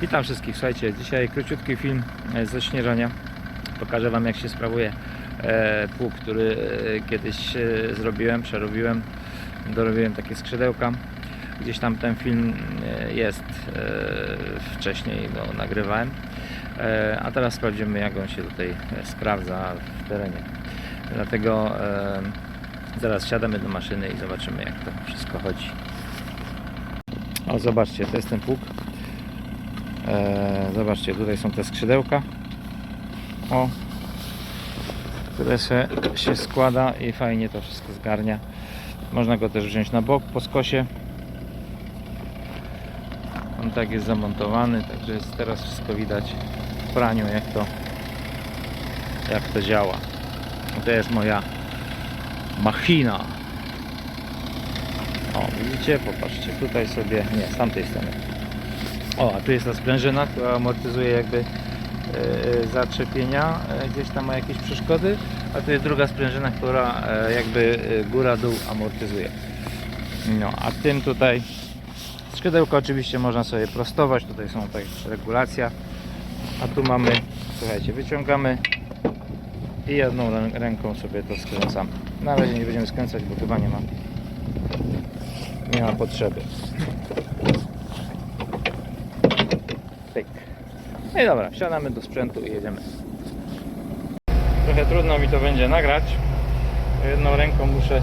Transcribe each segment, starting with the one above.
Witam wszystkich, słuchajcie, dzisiaj króciutki film e, ze śnieżania. Pokażę Wam jak się sprawuje e, pług, który e, kiedyś zrobiłem, przerobiłem, dorobiłem takie skrzydełka. Gdzieś tam ten film jest, wcześniej go nagrywałem, a teraz sprawdzimy jak on się tutaj sprawdza w terenie. Dlatego zaraz siadamy do maszyny i zobaczymy jak to wszystko chodzi. O, zobaczcie, to jest ten pług. E, zobaczcie, tutaj są te skrzydełka. O, które się, się składa i fajnie to wszystko zgarnia. Można go też wziąć na bok po skosie. On tak jest zamontowany, także jest teraz wszystko widać w praniu jak to jak to działa. To jest moja machina. O, widzicie? Popatrzcie, tutaj sobie, nie, z tamtej strony. O, a tu jest ta sprężyna, która amortyzuje jakby e, zaczepienia, e, gdzieś tam ma jakieś przeszkody, a tu jest druga sprężyna, która e, jakby e, góra-dół amortyzuje. No, a tym tutaj skrzydełko oczywiście można sobie prostować, tutaj są tutaj regulacja, a tu mamy, słuchajcie, wyciągamy i jedną rę- ręką sobie to skręcamy. Na razie nie będziemy skręcać, bo chyba nie ma nie ma potrzeby. No i dobra, wsiadamy do sprzętu i jedziemy. Trochę trudno mi to będzie nagrać. Jedną ręką muszę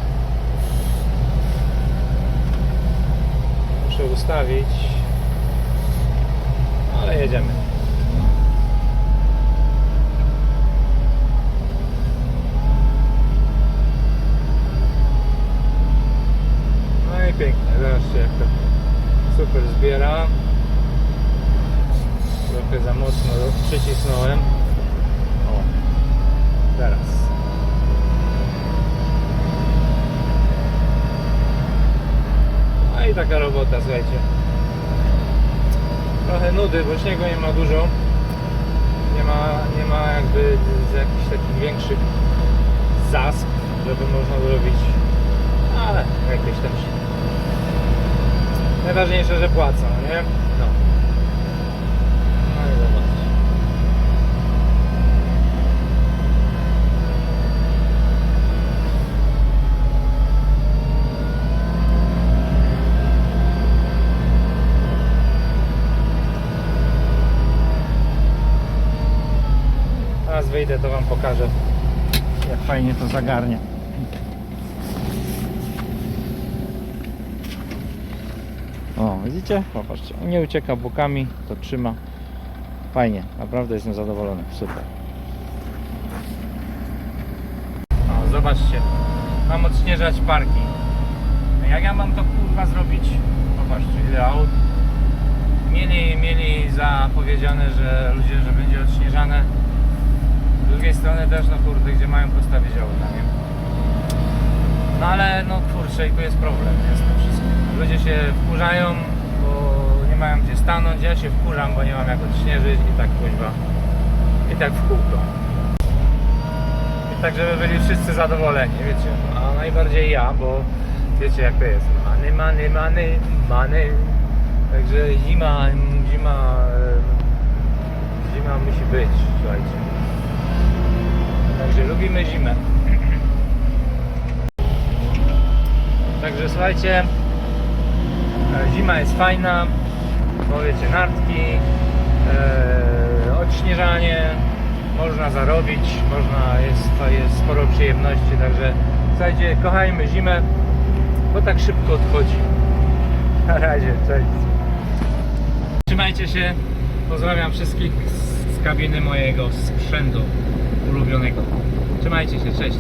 muszę ustawić. Ale jedziemy. No i pięknie, zobaczcie jak to super zbiera. Trochę za mocno przycisnąłem. O, teraz. No i taka robota, słuchajcie. Trochę nudy, bo śniegu nie ma dużo. Nie ma, nie ma jakby z jakichś takich większych zasp, żeby można było robić ale jakieś tam się. Najważniejsze, że płacą, nie? No i zobaczcie. Teraz wyjdę, to Wam pokażę, jak fajnie to zagarnia. O, widzicie? Popatrzcie, nie ucieka bokami, to trzyma. Fajnie, naprawdę jestem zadowolony, super. O, zobaczcie, mam odśnieżać parking. Jak ja mam to kurwa zrobić? Popatrzcie, ile aut. Mieli, mieli zapowiedziane, że ludzie, że będzie strony też, no kurde, gdzie mają postawić auta, nie? No ale no kurczę, i tu jest problem nie, z tym wszystkim. Ludzie się wkurzają, bo nie mają gdzie stanąć. Ja się wkurzam, bo nie mam jak odśnieżyć i tak kuźwa. I tak w kółko. I tak, żeby byli wszyscy zadowoleni, wiecie. A najbardziej ja, bo wiecie jak to jest. Many, many, many, many. Także zima, zima, e, zima musi być, słuchajcie. Także lubimy zimę. Także słuchajcie, e, zima jest fajna, bo wiecie, nartki, e, odśnieżanie, można zarobić, można, jest, to jest sporo przyjemności, także słuchajcie, kochajmy zimę, bo tak szybko odchodzi. Na razie, cześć. Trzymajcie się, pozdrawiam wszystkich z kabiny mojego sprzętu ulubionego. Trzymajcie się, cześć.